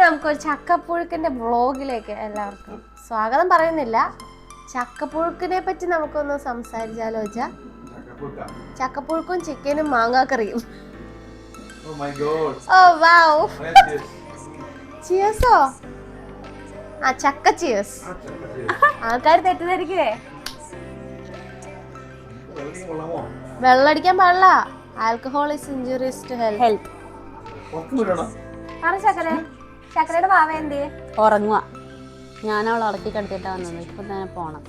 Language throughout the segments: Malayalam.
നമുക്കൊരു ചക്കപ്പുഴുക്കിന്റെ ബ്ലോഗിലേക്ക് എല്ലാവർക്കും സ്വാഗതം പറയുന്നില്ല ചക്കപ്പുഴുക്കിനെ പറ്റി നമുക്കൊന്ന് സംസാരിച്ചാലോ വെച്ചാ ചക്കപ്പുഴുക്കാ. ചിക്കനും മാങ്ങാക്കറിയും Oh god. ഓ വാവ്. ചിയേഴ്സോ ആ ചക്ക ചിയേഴ്സ്. ആൾക്കാർ തെറ്റിദ്ധരിക്കേ? വെള്ളടിക്കാൻ പാടില്ല alcohol is injuries to health. പറ ചക്കര ചക്കരയുടെ ഭാവ എന്ത്? ഉറങ്ങുക ഞാൻ അവളെ ഉറക്കി കിടത്തിട്ടാ വന്നത്. ഇപ്പൊ തന്നെ പോണം.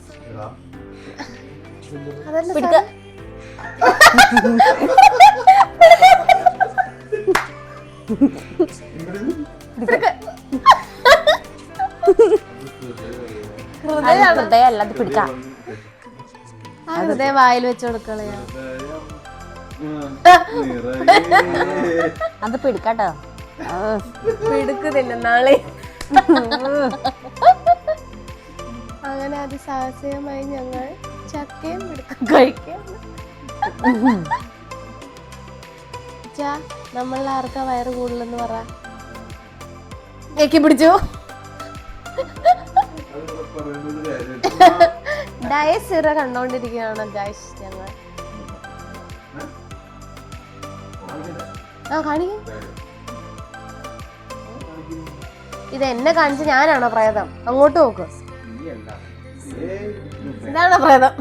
പിടിക്ക. അത് ഹൃദയം അല്ല അത് പിടിക്കാം. ആ ഹൃദയം വായിൽ വെച്ച് കൊടുക്കളയാ. അത് പിടിക്കാട്ടോ. പിടുക്കുന്നില്ല നാളെ. അങ്ങനെ അതിസാഹസികമായി ഞങ്ങൾ ചക്കയും പിടുക്കും. കഴിക്കാം. നമ്മളിൽ ആർക്കാ വയറ് കൂടുതലെന്ന് പറ. ഞെക്കി പിടിച്ചു? ഡയസ് ഇറ. ഡയസിറ കണ്ടോണ്ടിരിക്കുകയാണ് ഗൈസ് ഞങ്ങൾ. ആ കാണിക്കും. ഇത് എന്നെ കാണിച്ച് ഞാനാണോ പ്രേതം? അങ്ങോട്ട് നോക്ക്. ഇതാണോ പ്രേതം?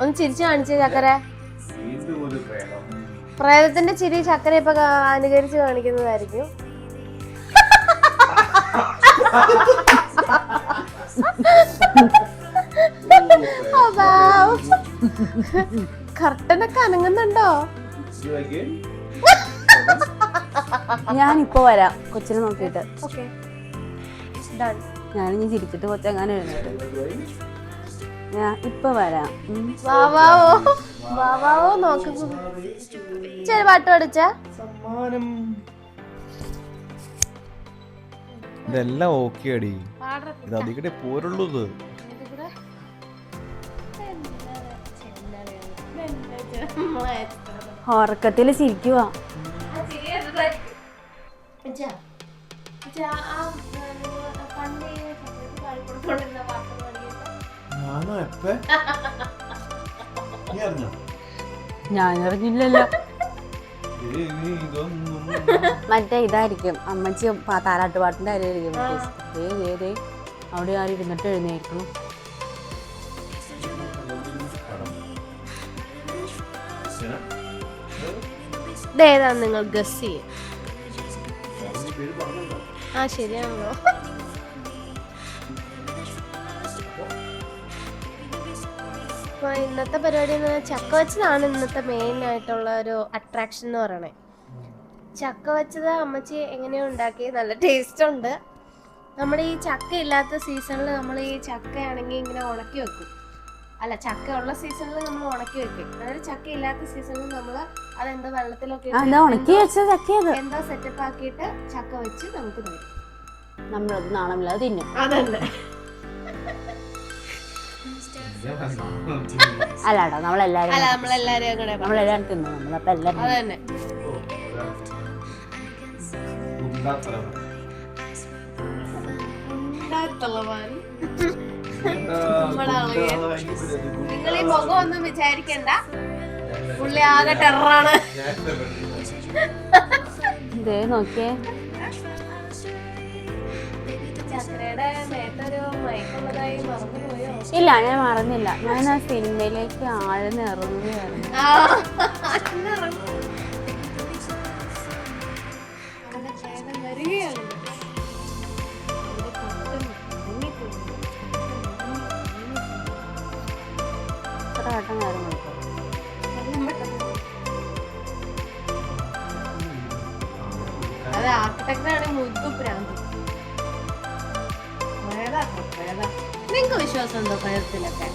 ഒന്ന് ചിരിച്ചു കാണിച്ചേ ചക്കര. പ്രേതത്തിന്റെ ചിരി ചക്കര ഇപ്പൊ അനുകരിച്ച് കാണിക്കുന്നതായിരിക്കും. കർട്ടനൊക്കെ അനങ്ങുന്നുണ്ടോ? Again? വരാം. കൊച്ചിനെ നോക്കിയിട്ട്. ഓക്കെ ഡൺ ഞാനിനി ചിരിച്ചിട്ട് കൊച്ചെങ്ങാനും എഴുന്നേറ്റ്. ഞാൻ ഇപ്പൊ വരാം. ഉം. വാവാവോ. വാവാവോ നോക്കുന്നു ചെറിയ പാട്ട് പഠിച്ച സമ്മാനം. ഇതെല്ലാം ഓക്കെ അടി ഇത് അതിക്കടെ പോരുള്ളൂ ഇത്. ഉറക്കത്തിൽ ചിരിക്കുവാ. ഞാനോ എപ്പ? നീ അറിഞ്ഞോ? ഞാൻ അറിഞ്ഞില്ലല്ലോ ഏയ്, നീ ഇതൊന്നും മറ്റേ ഇതായിരിക്കും. അമ്മച്ചി താരാട്ട് പാട്ടിന്റെ കാര്യമായിരിക്കും. ഏ ദേ ദേ അവിടെ ആരും ഇരുന്നിട്ട് എഴുന്നേൽക്കണം. ഇതേതാ നിങ്ങൾ ഗസ് ചെയ്യും. ആ ശരിയാണല്ലോ അപ്പൊ ഇന്നത്തെ പരിപാടി എന്ന് പറഞ്ഞാൽ ചക്ക വെച്ചതാണ് ഇന്നത്തെ മെയിൻ ആയിട്ടുള്ള ഒരു അട്രാക്ഷൻ എന്ന് പറയണേ. ചക്ക വെച്ചത് അമ്മച്ചി എങ്ങനെയോ ഉണ്ടാക്കി. നല്ല ടേസ്റ്റ് ഉണ്ട്. നമ്മുടെ ഈ ചക്ക ഇല്ലാത്ത സീസണിൽ നമ്മൾ ഈ ചക്കയാണെങ്കിൽ ഇങ്ങനെ ഉണക്കി വെക്കും. അല്ല ചക്ക ഉള്ള സീസണിൽ നമ്മൾ ഉണക്കി വെക്കും. അതായത് ചക്ക ഇല്ലാത്ത സീസണിൽ നമ്മൾ അതെന്തോ വെള്ളത്തിലൊക്കെ ആ, ഇട്ട് എന്താ ഉണക്കി വെച്ച ചക്കയത്. എന്തോ സെറ്റപ്പ് ആക്കിയിട്ട് ചക്ക വെച്ച് നമുക്ക് തരും നമ്മളത് നാണമില്ലാതെ തിന്നും. അതന്നെ. അല്ലാട്ടോ നമ്മളെല്ലാരും അല്ല നമ്മളെല്ലാരും കൂടെ. നമ്മളെല്ലാരും തിന്നു നമ്മളപ്പോ എല്ലാരും അതന്നെ. നിങ്ങൾ ഈ മുഖം ഒന്നും വിചാരിക്കണ്ട. പുള്ളി ആകെ ടെററാണ്. ഇതേ നോക്കിയേ. ഇല്ല ഞാൻ മറന്നില്ല. ഞാൻ ആ സിനിമയിലേക്ക് ആഴ്ന്ന് ഇറങ്ങുകയായിരുന്നു വട്ടം കാര്യം കൊടുക്കും അത് ആർക്കിടെക്റ്റാണ് മുദ്ദു പ്രാന്ത് പ്രേതാ, പ്രേതാ. നിങ്ങക്ക് വിശ്വാസം ഉണ്ടോ പ്രേതത്തിലൊക്കെ?